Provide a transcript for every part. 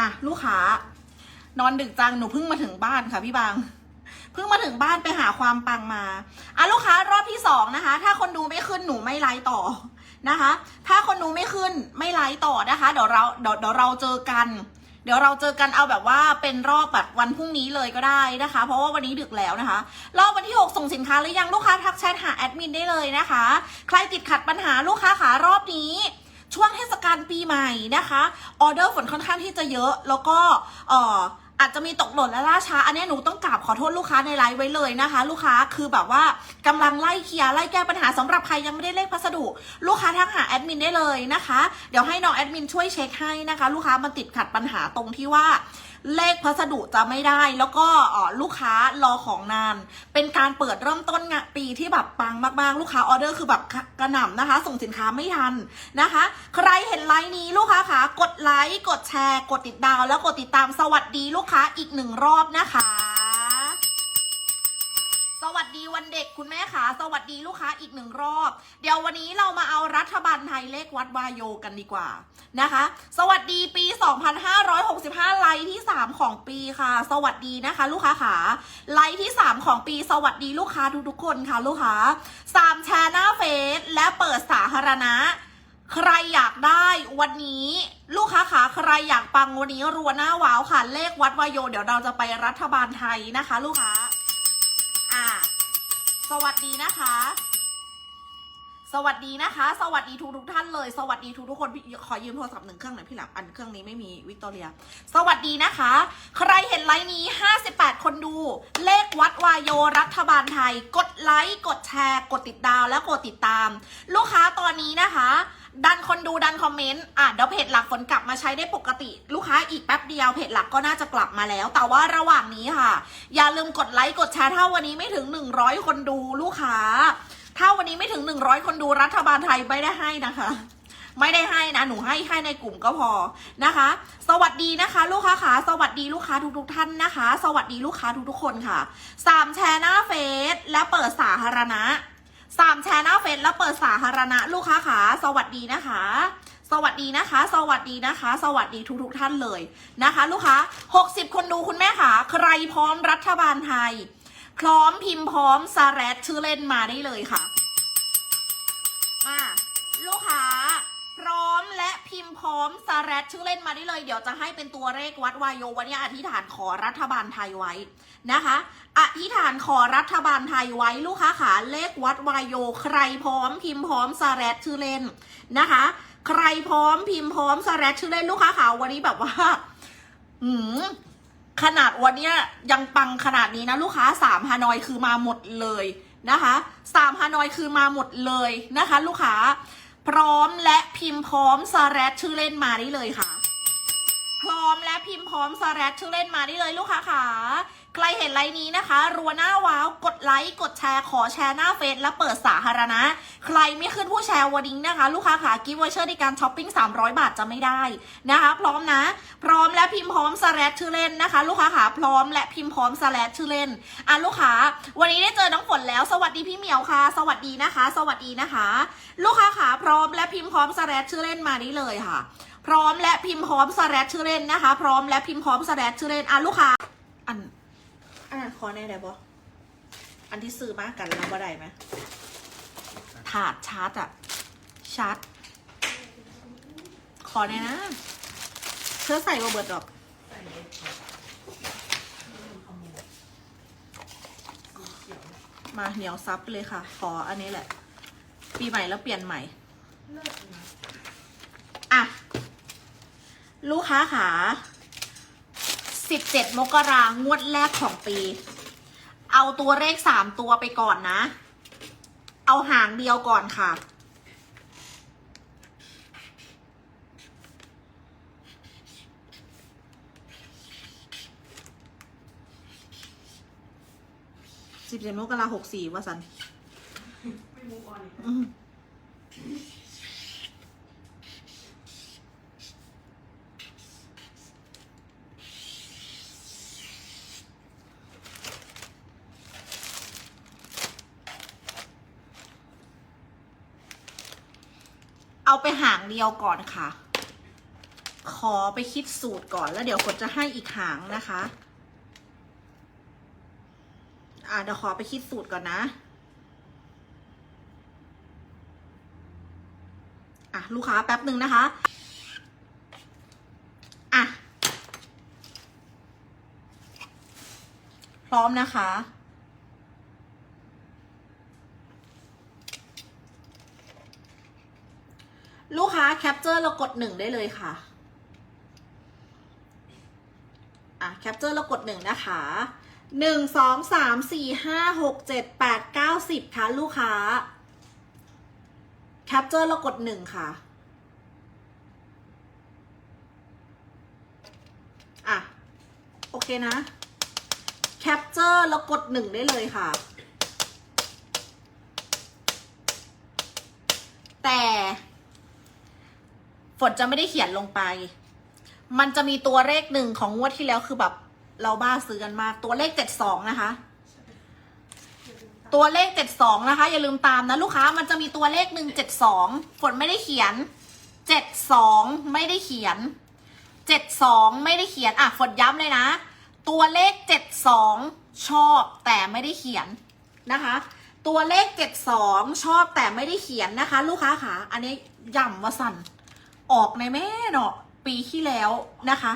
อะลูกค้านอนดึกจังหนูเพิ่งมาถึงบ้านค่ะพี่บางเพิ่งมาถึงบ้านไปหาความปังมาอะลูกค้ารอบที่สองนะคะ ถ้าคนดูไม่ขึ้นหนูไม่ไลฟ์ต่อนะคะ ถ้าคนดูไม่ขึ้นไม่ไลฟ์ต่อนะคะ เดี๋ยวเราเดี๋ยวเดี๋ยวเราเจอกัน เดี๋ยวเราเจอกันเอาแบบว่าเป็นรอบแบบวันพรุ่งนี้เลยก็ได้นะคะ เพราะว่าวันนี้ดึกแล้วนะคะ รอบวันที่ 6 ส่งสินค้าหรือยังลูกค้าทักแชทหาแอดมินได้เลยนะคะ ใครติดขัดปัญหาลูกค้าขารอบนี้ ช่วงเทศกาลปีใหม่นะคะออเดอร์ฝนค่อนข้างที่จะเยอะแล้วก็เอ่ออาจจะมีตกหล่นและล่าช้า อันนี้หนูต้องกราบขอโทษลูกค้าในไลฟ์ไว้เลยนะคะ ลูกค้าคือแบบว่ากำลังไล่เคลียร์ไล่แก้ปัญหาสำหรับใครยังไม่ได้เลขพัสดุ ลูกค้าทักหาแอดมินได้เลยนะคะ เดี๋ยวให้น้องแอดมินช่วยเช็คให้นะคะ ลูกค้ามันติดขัดปัญหาตรงที่ว่า เลขพัสดุจะไม่ได้ แล้วก็ลูกค้ารอของนาน เป็นการเปิดเริ่มต้นปีที่แบบปังมากๆ ลูกค้าออเดอร์คือแบบกระหน่ำนะคะ ส่งสินค้าไม่ทันนะคะ ใครเห็นไลน์นี้ลูกค้าคะกดไลค์กดแชร์ กดติดดาวแล้วกดติดตามสวัสดีลูกค้าอีกหนึ่งรอบนะคะ วันเด็กคุณแม่ขาสวัสดีลูกค้าอีกหนึ่งรอบ เดี๋ยววันนี้เรามาเอารัฐบาลไทยเลขวัดวายโยกันดีกว่านะคะ สวัสดีปี 2565 ไลฟ์ที่ 3 ของปีค่ะ สวัสดีนะคะ ลูกค้าขาไลฟ์ที่ 3 ของปี สวัสดีลูกค้าทุกๆคนค่ะลูกค้า3แชร์หน้าเฟซและเปิดสาธารณะใครอยากได้วันนี้ลูกค้าขาใครอยากปังวันนี้รัวหน้าว้าวค่ะ เลขวัดวายโย เดี๋ยวเราจะไปรัฐบาลไทยนะคะ ลูกค้า อ่า สวัสดีนะคะ สวัสดีนะคะ สวัสดีทุกทุกท่านเลย สวัสดีทุกทุกคนพี่ขอยืมโทรศัพท์หนึ่งเครื่องหน่อยพี่หลังอันเครื่องนี้ไม่มีวิกตอเรีย สวัสดีนะคะ ใครเห็นไลน์นี้ 58 คนดู เลขวัดวายโยรัฐบาลไทย กดไลค์ กดแชร์ กดติดดาวและกดติดตาม ลูกค้าตอนนี้นะคะ ดันคนดูดันคอมเมนต์อะเดี๋ยวเพจหลักฝนกลับมาใช้ได้ปกติ ลูกค้าอีกแป๊บเดียวเพจหลักก็น่าจะกลับมาแล้ว แต่ว่าระหว่างนี้ค่ะ อย่าลืมกดไลค์กดแชร์ถ้าวันนี้ไม่ถึง 100 คนดูลูกค้า ถ้าวันนี้ไม่ถึง 100 คนดูรัฐบาลไทยไม่ได้ให้นะคะ ไม่ได้ให้นะ หนูให้ให้ในกลุ่มก็พอนะคะ สวัสดีนะคะ ลูกค้าขาสวัสดีลูกค้าทุกๆท่านนะคะ สวัสดีลูกค้าทุกๆคนค่ะสามแชร์หน้าเฟซและเปิดสาธารณะสามแชร์หน้าเฟซแล้วเปิดสาธารณะ ลูกค้าขาสวัสดีนะคะสวัสดีนะคะ สวัสดีนะคะ สวัสดีทุกๆท่านเลยนะคะ ลูกค้า 60 คนดูคุณแม่ค่ะ ใครพร้อมรัฐบาลไทย พร้อมพิมพ์พร้อมสแรดชื่อเล่นมาได้เลยค่ะอ่าลูกค้าพร้อมและพิมพ์พร้อมสแรดชื่อเล่นมาได้เลย เดี๋ยวจะให้เป็นตัวเลขวัดวายโยวันนี้อธิษฐานขอรัฐบาลไทยไว้นะคะอธิษฐานขอรัฐบาลไทยไว้ลูกค้าขาเลขวัดวายโย ใครพร้อมพิมพ์พร้อมสแรดชื่อเล่นนะคะ ใครพร้อมพิมพ์พร้อมสแรดชื่อเล่นลูกค้าขาวันนี้แบบว่า อืม ขนาดวันนี้ยยังปังขนาดนี้นะลูกค้าสามฮานอยคือมาหมดเลยนะคะสามฮานอยคือมาหมดเลยนะคะ ลูกค้าพร้อมและพิมพ์พร้อมสแรดชื่อเล่นมาได้เลยค่ะ พร้อมและพิมพ์พร้อมสแรดชื่อเล่นมาได้เลยลูกค้าค่ะใครเห็นไลน์นี้นะคะ รัวหน้าว้าว กดไลค์กดแชร์ขอแชร์หน้าเฟซและเปิดสาธารณะ ใครไม่ขึ้นผู้แชร์วันนี้นะคะ ลูกค้าค่ะกิฟต์วอเชอร์ในการช้อปปิ้ง 300 บาทจะไม่ได้นะคะ พร้อมนะ พร้อมและพิมพ์พร้อมสแลดชื่อเล่นนะคะ ลูกค้าค่ะพร้อมและพิมพ์พร้อมสแลดชื่อเล่นอะลูกค้า วันนี้ได้เจอน้องฝนแล้ว สวัสดีพี่เหมียวค่ะ สวัสดีนะคะ สวัสดีนะคะ ลูกค้าค่ะพร้อมและพิมพ์พร้อมสแลดชื่อเล่นมานี้เลยค่ะ พร้อมและพิมพ์พร้อมสแลดชื่อเล่นนะคะ พร้อมและพิมพ์พร้อมสแลดชื่อเล่นอะลูกค้าอันอันนั้นขอแน่ได้ปะอันที่ซื้อมากันแล้วว่ได้ไหมถาดชาร์จอะชาร์จขอแน่นะเธอใส่มาเบิดดอกมาเหนียวซับเลยค่ะ ขออันนี้แหละ ปีใหม่แล้วเปลี่ยนใหม่ อะ ลูกค้าขา17 มกรางวดแรกของปี เอาตัวเลขสามตัวไปก่อนนะ เอาหางเดียวก่อนค่ะสิบเจ็ดมกราหกสี่ว่าสันไม่มูออนอีก เอาไปหางเดียวก่อนค่ะ ขอไปคิดสูตรก่อนแล้วเดี๋ยวฝนจะให้อีกหางนะคะ อ่าเดี๋ยวขอไปคิดสูตรก่อนนะอะลูกค้าแป๊บหนึ่งนะคะอะพร้อมนะคะ ลูกค้า แคปเจอร์เรากดหนึ่งได้เลยค่ะอะแคปเจอร์เรากดหนึ่งนะคะหนึ่งสองสามสี่ห้าหกเจ็ดแปดเก้าสิบค่ะลูกค้าแคปเจอร์เรากดหนึ่งค่ะอะโอเคนะแคปเจอร์แล้วกดหนึ่งได้เลยค่ะ แต่ ฝนจะไม่ได้เขียนลงไป มันจะมีตัวเลขหนึ่งของงวดที่แล้วคือแบบ เราบ้าซื้อกันมาก ตัวเลขเจ็ดสองนะคะ ตัวเลขเจ็ดสองนะคะ อย่าลืมตามนะลูกค้า มันจะมีตัวเลขหนึ่งเจ็ดสองฝนไม่ได้เขียนเจ็ดสองไม่ได้เขียนเจ็ดสองไม่ได้เขียนอะฝนย้ำเลยนะ ตัวเลขเจ็ดสองชอบแต่ไม่ได้เขียนนะคะ ตัวเลขเจ็ดสองชอบแต่ไม่ได้เขียนนะคะ ลูกค้าค่ะอันนี้ย่ำว่าสั่น ออกในแม่เนาะปีที่แล้วนะคะ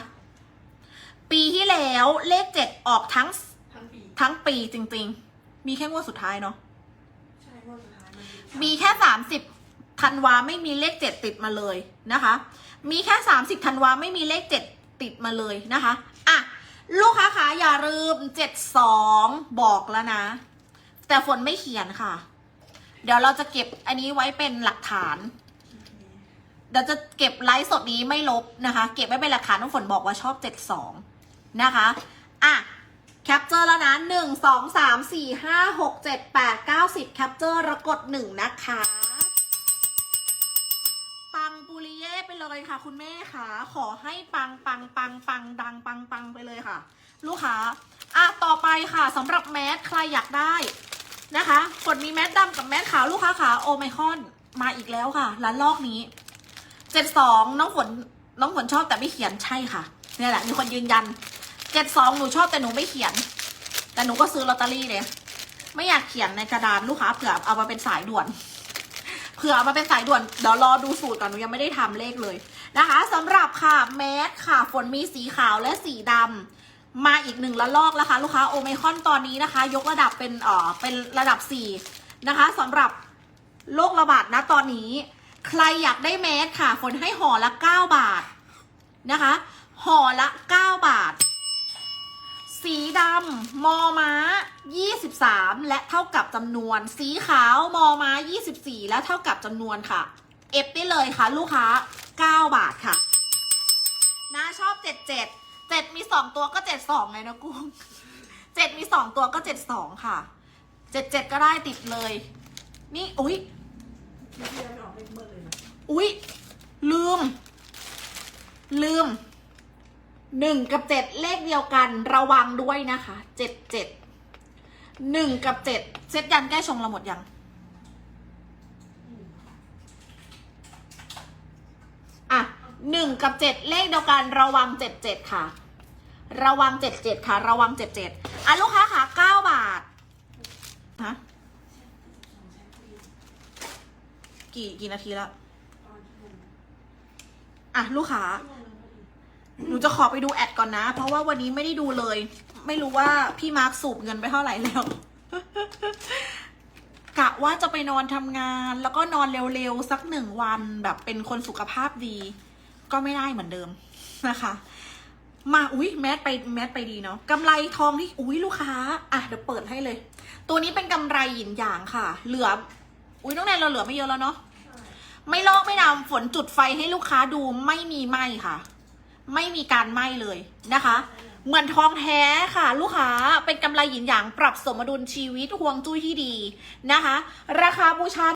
ปีที่แล้วเลขเจ็ดออกทั้งทั้งปีทั้งปีจริง ๆ มีแค่งวดสุดท้ายเนาะใช่งวดสุดท้ายมันมีแค่สามสิบธันวาไม่มีเลขเจ็ดติดมาเลยนะคะ มีแค่สามสิบธันวาไม่มีเลขเจ็ดติดมาเลยนะคะอะลูกค้าคะอย่าลืมเจ็ดสองบอกแล้วนะ แต่ฝนไม่เขียนค่ะ เดี๋ยวเราจะเก็บอันนี้ไว้เป็นหลักฐาน เดี๋ยวจะเก็บไลฟ์สดนี้ไม่ลบนะคะ เก็บไว้เป็นหลักฐานน้องฝนบอกว่าชอบเจ็ดสองนะคะอะแคปเจอร์แล้วนะหนึ่งสองสามสี่ห้าหกเจ็ดแปดเก้าสิบแคปเจอร์แล้วกดหนึ่งนะคะ ปังปุริเย่ไปเลยค่ะ คุณแม่ค่ะ ขอให้ปังปังปังปังดังปังปังไปเลยค่ะ ลูกค้าอะต่อไปค่ะสำหรับแมสใครอยากได้นะคะกดมีแมสดำกับแมสขาวลูกค้าขาโอไมคอนมาอีกแล้วค่ะร้านลอกนี้ เจ็ดสองน้องฝนน้องฝนชอบแต่ไม่เขียนใช่ค่ะเนี่ยแหละมีคนยืนยันเจ็ดสองหนูชอบแต่หนูไม่เขียน แต่หนูก็ซื้อลอตเตอรี่เลยไม่อยากเขียนในกระดานลูกค้าเผื่อเอามาเป็นสายด่วนเผื่อเอามาเป็นสายด่วนเดี๋ยวรอดูสูตรก่อนหนูยังไม่ได้ทำเลขเลยนะคะสำหรับค่ะแมสค่ะฝนมีสีขาวและสีดำมาอีกหนึ่งละลอกแล้วค่ะลูกค้าโอไมคอนตอนนี้นะคะ ยกระดับเป็นเอ่อเป็นระดับสี่นะคะสำหรับโรคระบาดนะตอนนี้ ใครอยากได้แมสค่ะ ฝนให้ห่อละ 9 บาทนะคะ ห่อละ 9 บาท สีดำมอม้า 23 และเท่ากับจำนวน สีขาวมอม้า 24 และเท่ากับจำนวนค่ะ เอฟได้เลยค่ะ ลูกค้า 9 บาทค่ะนาชอบ 77 7 มี 2 ตัวก็ 72 เลยนะกุ้ง7มี 2 ตัวก็ 72 ค่ะ 77 ก็ได้ติดเลย นี่ อุ๊ย อุ๊ย ลืม ลืมหนึ่งกับเจ็ดเลขเดียวกันระวังด้วยนะคะเจ็ดเจ็ดหนึ่งกับเจ็ดเซตยันแก้ชงเราหมดยัง อะหนึ่งกับเจ็ดเลขเดียวกันระวังเจ็ดเจ็ดค่ะ ระวังเจ็ดเจ็ดค่ะ ระวังเจ็ดเจ็ดอะลูกค้าค่ะเก้าบาท ฮะ กี่กี่นาทีแล้วตอนชั่วโมงอะลูกค้าชั่วโมงนึงพอดีหนูจะขอไปดูแอดก่อนนะ เพราะว่าวันนี้ไม่ได้ดูเลย ไม่รู้ว่าพี่มาร์คสูบเงินไปเท่าไหร่แล้วกะว่าจะไปนอนทำงาน แล้วก็นอนเร็วๆ สักหนึ่งวันแบบเป็นคนสุขภาพดี ก็ไม่ได้เหมือนเดิมนะคะ มาอุ้ยแมสไปแมสไปดีเนาะกำไรทองที่อุ้ยลูกค้า อะเดี๋ยวเปิดให้เลย ตัวนี้เป็นกำไรหยินหยางค่ะ เหลือ อุ้ยน้องแนนเราเหลือไม่เยอะแล้วเนาะไม่ลอกไม่นำฝนจุดไฟให้ลูกค้าดูไม่มีไหมค่ะ ไม่มีการไหมเลยนะคะ เหมือนทองแท้ค่ะ ลูกค้าเป็นกำไรหยินหยางปรับสมดุลชีวิตห่วงจุ้ยที่ดีนะคะ ราคาบูชา